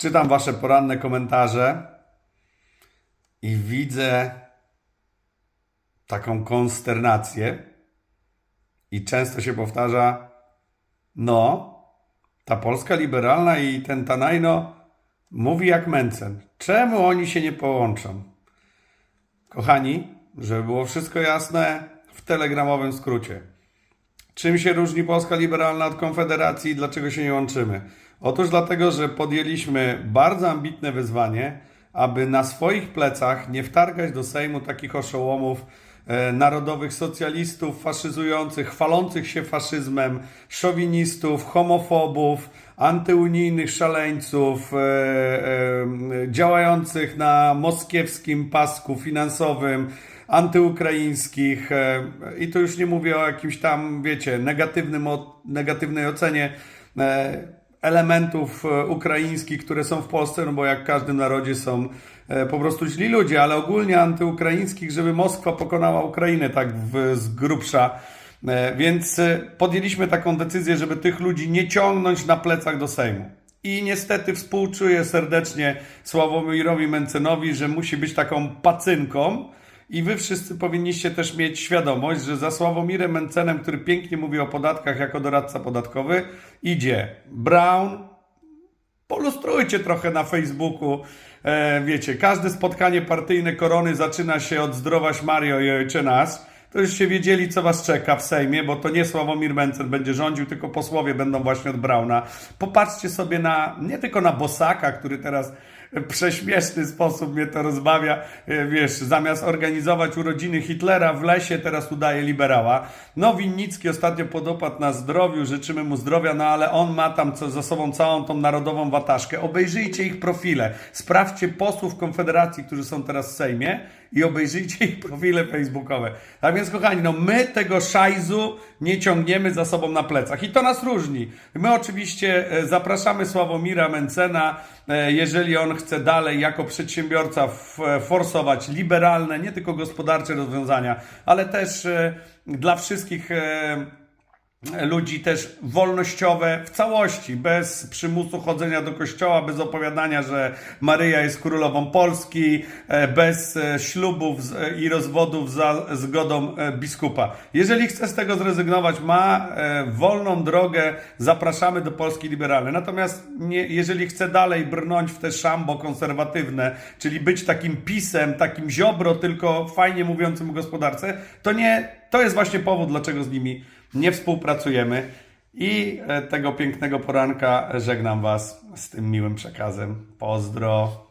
Czytam wasze poranne komentarze i widzę taką konsternację i często się powtarza no, ta Polska liberalna i ten Tanajno mówi jak Mencen. Czemu oni się nie połączą? Kochani, żeby było wszystko jasne, w telegramowym skrócie. Czym się różni Polska Liberalna od Konfederacji i dlaczego się nie łączymy? Otóż dlatego, że podjęliśmy bardzo ambitne wyzwanie, aby na swoich plecach nie wtargać do Sejmu takich oszołomów e, narodowych socjalistów, faszyzujących, chwalących się faszyzmem, szowinistów, homofobów, antyunijnych szaleńców, e, e, działających na moskiewskim pasku finansowym, antyukraińskich e, i tu już nie mówię o jakimś tam, wiecie, negatywnym, o- negatywnej ocenie e, elementów e, ukraińskich, które są w Polsce, no bo jak w każdym narodzie są e, po prostu źli ludzie, ale ogólnie antyukraińskich, żeby Moskwa pokonała Ukrainę tak w, z grubsza. E, Więc podjęliśmy taką decyzję, żeby tych ludzi nie ciągnąć na plecach do Sejmu. I niestety współczuję serdecznie Sławomirowi Mencenowi, że musi być taką pacynką. I wy wszyscy powinniście też mieć świadomość, że za Sławomirem Mencenem, który pięknie mówi o podatkach jako doradca podatkowy, idzie Brown, polustrujcie trochę na Facebooku. E, wiecie, każde spotkanie partyjne korony zaczyna się od zdrowaś Mario i ojcze nas. To żeście wiedzieli, co was czeka w Sejmie, bo to nie Sławomir Mencen będzie rządził, tylko posłowie będą właśnie od Brauna. Popatrzcie sobie na, nie tylko na Bosaka, który teraz prześmieszny sposób mnie to rozbawia. E, Wiesz, zamiast organizować urodziny Hitlera w lesie, teraz udaje liberała. No, Winnicki ostatnio podopadł na zdrowiu, życzymy mu zdrowia, no ale on ma tam co, za sobą całą tą narodową wataszkę. Obejrzyjcie ich profile. Sprawdźcie posłów Konfederacji, którzy są teraz w Sejmie i obejrzyjcie ich profile facebookowe. Tak więc, kochani, no my tego szajzu nie ciągniemy za sobą na plecach i to nas różni. My oczywiście e, zapraszamy Sławomira Mencena, e, jeżeli on chce dalej jako przedsiębiorca forsować liberalne, nie tylko gospodarcze rozwiązania, ale też e, dla wszystkich e, ludzi też wolnościowe w całości, bez przymusu chodzenia do kościoła, bez opowiadania, że Maryja jest królową Polski, e, bez e, ślubów e, i rozwodów za zgodą biskupa. Jeżeli chce z tego zrezygnować, ma wolną drogę, zapraszamy do Polski Liberalnej. Natomiast nie, jeżeli chce dalej brnąć w te szambo konserwatywne, czyli być takim pisem, takim ziobro, tylko fajnie mówiącym o gospodarce, to nie, to jest właśnie powód, dlaczego z nimi nie współpracujemy. I e, tego pięknego poranka żegnam Was z tym miłym przekazem. Pozdro.